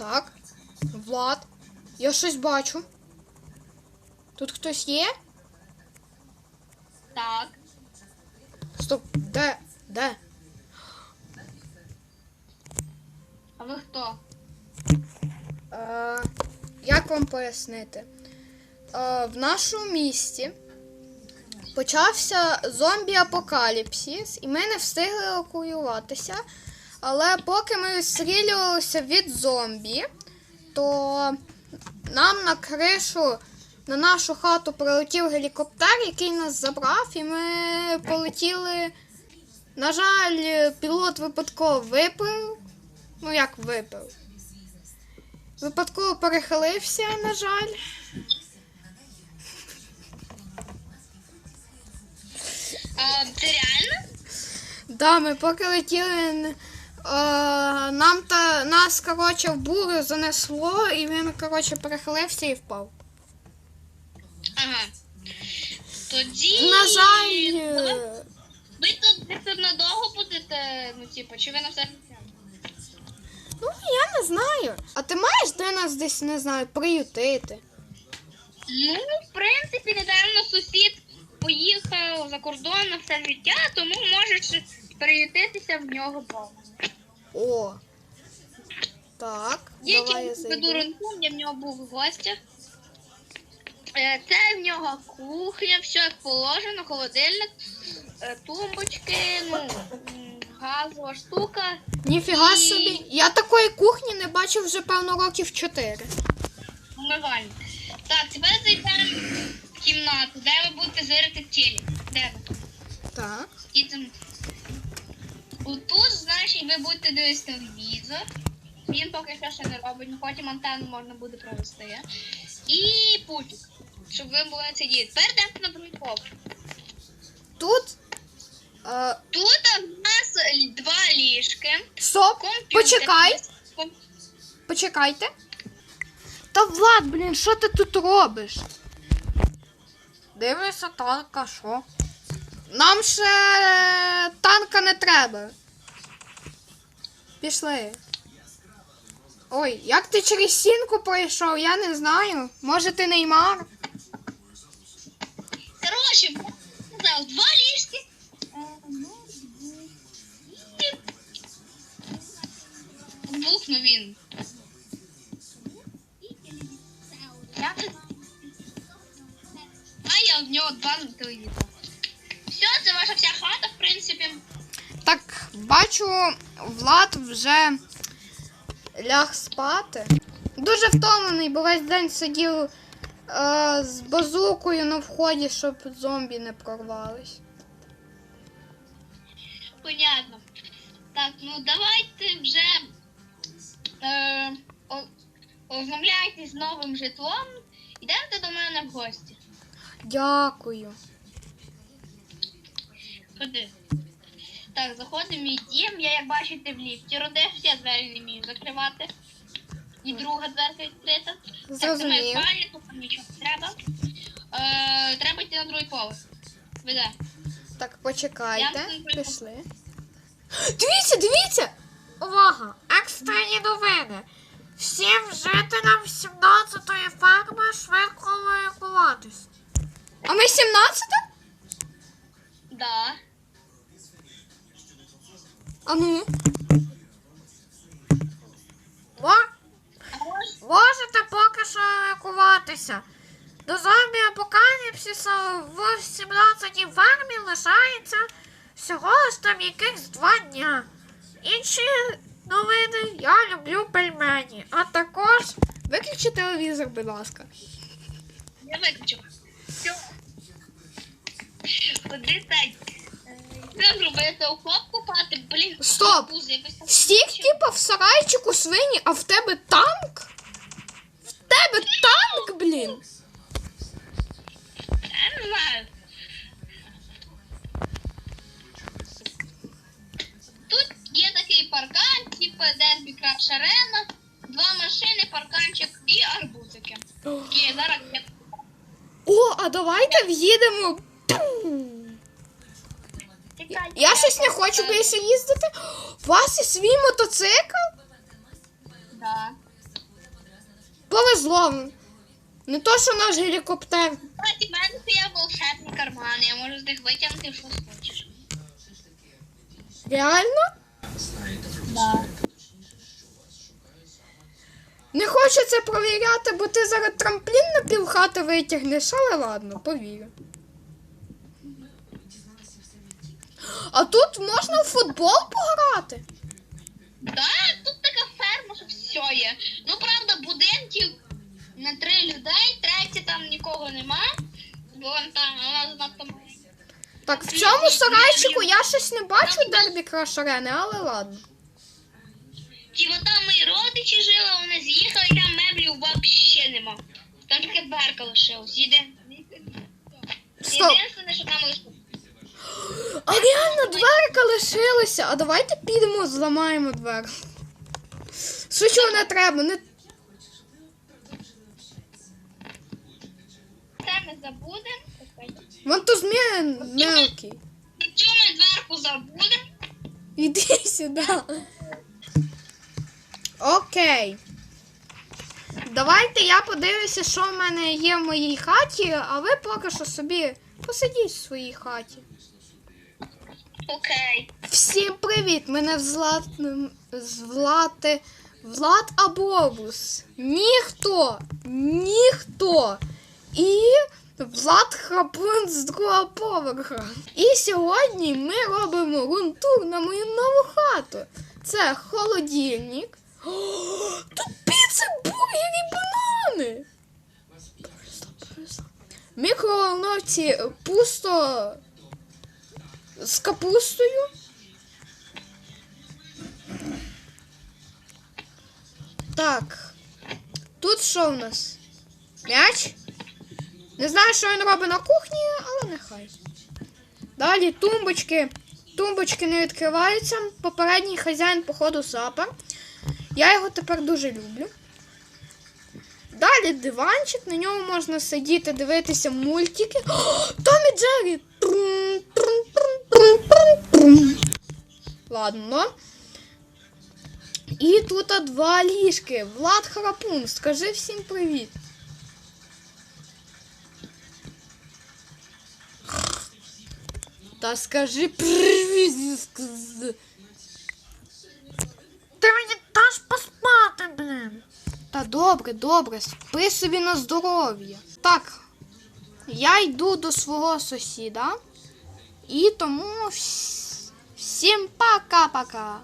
Так. Влад. Я щось бачу. Тут хтось є? Так. Стоп, де? Де? А ви хто? Е, як вам пояснити? Е, в нашому місті почався зомбі-апокаліпсис, і ми не встигли евакуюватися. Але поки ми відстрілювалися від зомбі, то нам на кришу, на нашу хату прилетів гелікоптер, який нас забрав, і ми полетіли. На жаль, пілот випадково випив. Ну, як випив? Випадково перехилився, на жаль. А, це реально? Да, ми поки летіли. Е, нам та нас, коротше, в бурю занесло, і він, коротше, перехилився і впав. Ага. Тоді. На жаль, е, Ви тут, ви тут надовго будете, ну, типу, чи ви на все? ну я не знаю. А ти маєш де нас десь, не знаю, приютити? Ну, в принципі, недавно сусід поїхав за кордон на все життя, тому можеш приютитися в нього вдома. О. Так, давай я зайду. Я в нього був в гостях. Е, Це в нього кухня, все як положено, холодильник, е, тумбочки, ну, м, газова штука. Ніфіга І- собі. Я такої кухні не бачив вже певно років 4. Умивальник. Так, тепер зайдемо в кімнату, де ви будете зирити телек. Де ви? Так. І там. Отут, значить, ви будете дивитися телевізор. Він поки що ще не робить, ну потім антенну можна буде провести. І пультик, щоб ви були діяти. Тепер на другий поверх. Тут. Е, Тут у нас л- два ліжки. стоп, Комп'ютер. почекай. Ком- Почекайте. Та Влад, блін, що ти тут робиш? Дивися, танка, що? Нам ще е, танка не треба. Пішли. Ой, як ти через стінку пройшов, я не знаю. Може ти Неймар? Коротше, сказав, два ліжки. Е, ну, Бухнув він. Я. А я в нього два телевізора. Все, це ваша вся хата, в принципі. Так, бачу, Влад вже ляг спати. Дуже втомлений, бо весь день сидів е, з базукою на вході, щоб зомбі не прорвались. Понятно. Так, ну давайте вже е, ознайомляйтесь з новим житлом. Ідемте до мене в гості. Дякую. Ходи. Так, заходимо в мій дім. Я, як бачите, в ліфті родився, я двері не вмію закривати. І друга дверка відкрита. Так, це моя спальня, тут нам нічого не треба. Е, треба йти на другий поверх. Веде. Так, почекайте, Я не пішли. Дивіться, дивіться! Увага! Екстрені новини! Всім жителям 17-ї ферми швидко евакуватись. А ми 17-та? А ну? Ось Можете поки що евакуватися. До зомбі апокаліпсиса в 17-й фермі лишається всього ж там якихось два дня. Інші новини я люблю пельмені. А також. Виключи телевізор, будь ласка. я виключу. Все. Так. Що зробити? Охоп купати? Блін, Стоп! арбузи, якось Всіх типа в сарайчику свині, а в тебе танк? В тебе танк, блін! Я не знаю. Тут є такий паркан, типу Дербі Краш Арена, два машини, парканчик і арбузики. Є, зараз я О, а давайте в'їдемо. Чекай, Я щось не хочу більше їздити. У вас є свій мотоцикл? Да. зловимо. Не то, що наш гелікоптер. В мене є волшебні кармани, я можу з них витягнути, що хочеш. Реально? Да. Не хочу це провіряти, бо ти зараз трамплін на півхати витягнеш, але ладно, повірю. А тут можна в футбол пограти? Да, тут така ферма, що все є. Ну, правда, будинків на три людей, третє там нікого нема. Бо вон там, вона занадто маленька. Так, в цьому сарайчику я щось не бачу дербі крашарени, але ладно. Ті от там мої родичі жили, вони з'їхали, і там меблів взагалі нема. Там тільки дверка лишилась. Єди... Стоп. Єдине, що там лишилось. А реально дверка лишилася. А давайте підемо, зламаємо двері. Шучу, не треба, не. Це ми забудемо. Вон то зміни мелкий. Ми дверку забудемо. Іди сюди. Окей. Давайте я подивлюся, що в мене є в моїй хаті, а ви поки що собі посидіть в своїй хаті. Окей. Всім привіт! Мене Влад, Влад, Влад Абобус. Ніхто, ніхто. І Влад Храпун з другого поверха. І сьогодні ми робимо рунтур на мою нову хату. Це холодильник. О, тут піци, бургери, банани. Мікроволновці пусто з капустою. Так. Тут що в нас? М'яч? Не знаю, що він робить на кухні, але нехай. Далі тумбочки. Тумбочки не відкриваються. Попередній хазяїн, походу, запер. Я його тепер дуже люблю. Далі диванчик, на ньому можна сидіти, дивитися мультики. О, Том і Джері! Ладно. І тут а, два ліжки. Влад Храпун, скажи всім привіт. Та скажи привіт. сказ- Ти мені даш поспати, блин. Та добре, добре, спи собі на здоров'я. Так, я йду до свого сусіда. І тому вс- Всім пока-пока.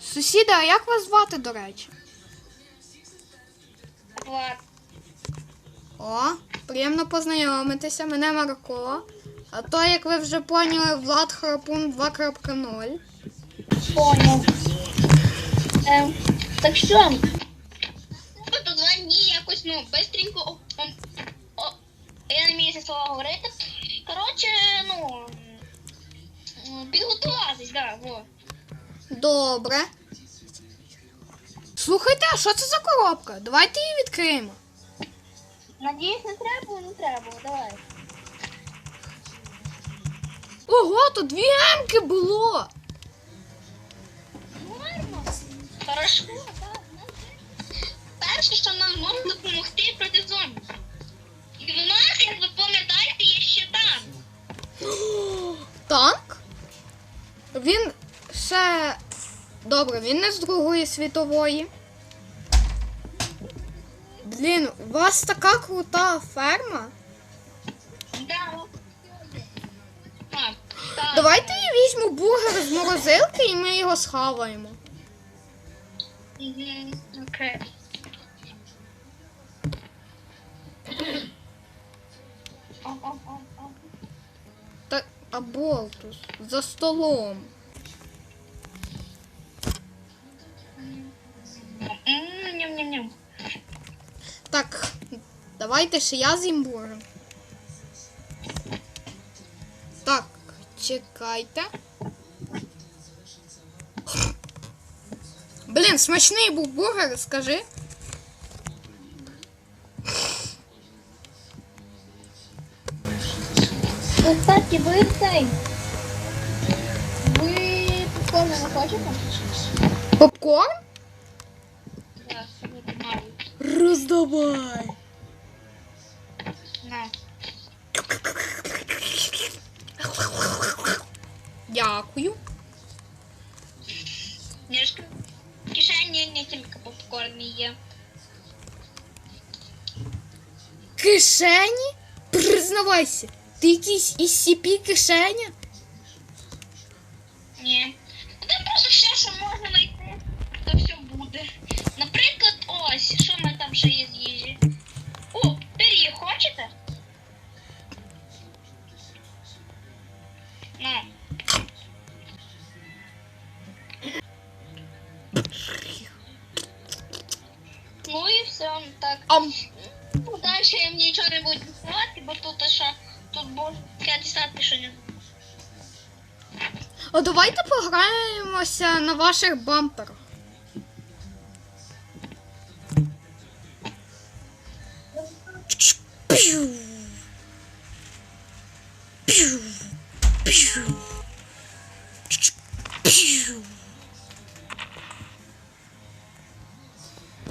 Сусіда, а як вас звати, до речі? Влад. О, приємно познайомитися. Мене Марко. А то, як ви вже поняли, Влад Храпун 2.0. Понял. Ем, так що? Дні якось, ну, бистренько. О, о, о, я не вмію це слово говорити. Коротше, ну. Підготуватись, да, во. Добре. Слухайте, а що це за коробка? Давайте її відкриємо. Надіюсь, не треба, не треба, давай. Ого, тут дві емки було. Гарно. Хорошо, так. Перше, що нам може допомогти проти зомбі. І в нас, як ви пам'ятаєте, є ще там. Танк? Він ще. Добре, він не з Другої світової. Блін, у вас така крута ферма. Давайте я візьму бургер з морозилки і ми його схаваємо. Окей. Так, а болтус за столом. Ням-ням-ням. Так, давайте ще я з'їм бургер. Так, чекайте. Блін, смачний був бургер, скажи. Ну, Кстати, ви цей. Ви попкорн не хочете? Попкорн? Так, маю. Роздавай. На. Дякую. Книжка. В кишені не тільки попкорн є. Кишені? Признавайся, ти якийсь SCP кишеня? Ні. Там просто все, що можна знайти, то все буде. Наприклад, ось, що ми там ще є з їжі. О, пиріг хочете? На. Ну і все, ну так. Ам. Ну, далі я нічого не буду діставати, бо тут ще тут буде 50 ще не А давайте пограємося на ваших бамперах.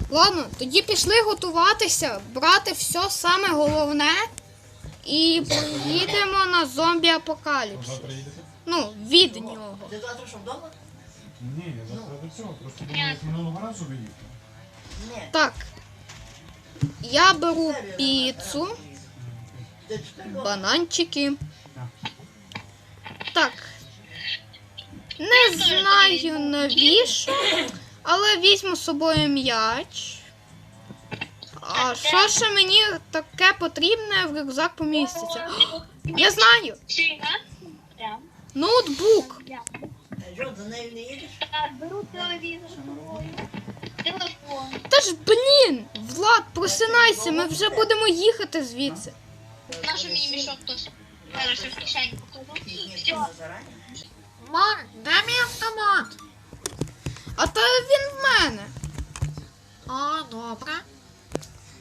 Ладно, тоді пішли готуватися, брати все саме головне і поїдемо на зомбі апокаліпсис. Завтра? Ну, від нього. Ти завтра що вдома? Ні, я завтра до цього. Просто думаю, як минулого разу виїхав. Ні. Так. Я беру піцу, бананчики. Так. Не знаю навіщо, але візьму з собою м'яч. А що ще мені таке потрібне в рюкзак поміститься? Я знаю! Ноутбук. Прям. За нею не їдеш? Беру телевізор. Телефон. Та ж блін! Влад, просинайся, ми вже будемо їхати звідси. Наш мені мішок хтось. Зараз в кишені покладу. Ні, Все. вдома зарані. Мам, де мій автомат? А то він в мене. А, добре.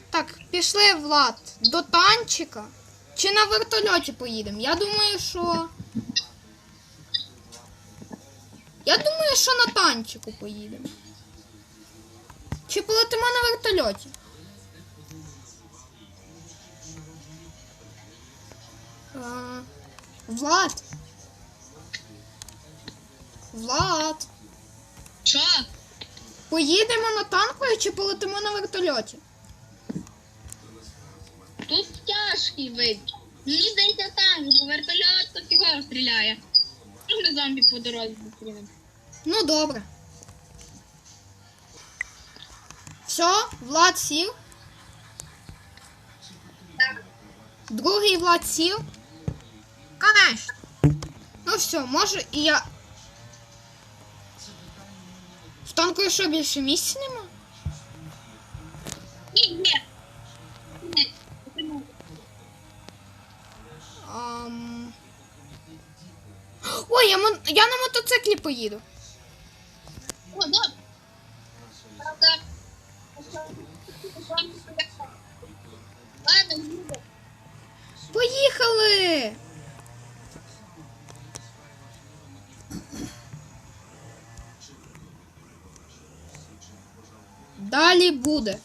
Так, пішли, Влад, до танчика. Чи на вертольоті поїдемо? Я думаю, що. Я думаю, що на танчику поїдемо. Чи полетимо на вертольоті? А, Влад. Влад. Що? Поїдемо на танкові чи полетимо на вертольоті? Тяжкий вид. Мені здається так, бо вертольот то фігово стріляє. Можна зомбі по дорозі зустрінемо. Ну, добре. Все, Влад сів. Другий Влад сів. Конечно. Ну все, може і я. В танку що більше місця нема? Ой, я, мон- я на мотоциклі поїду. О. Ладно, їду. Поїхали! Далі буде.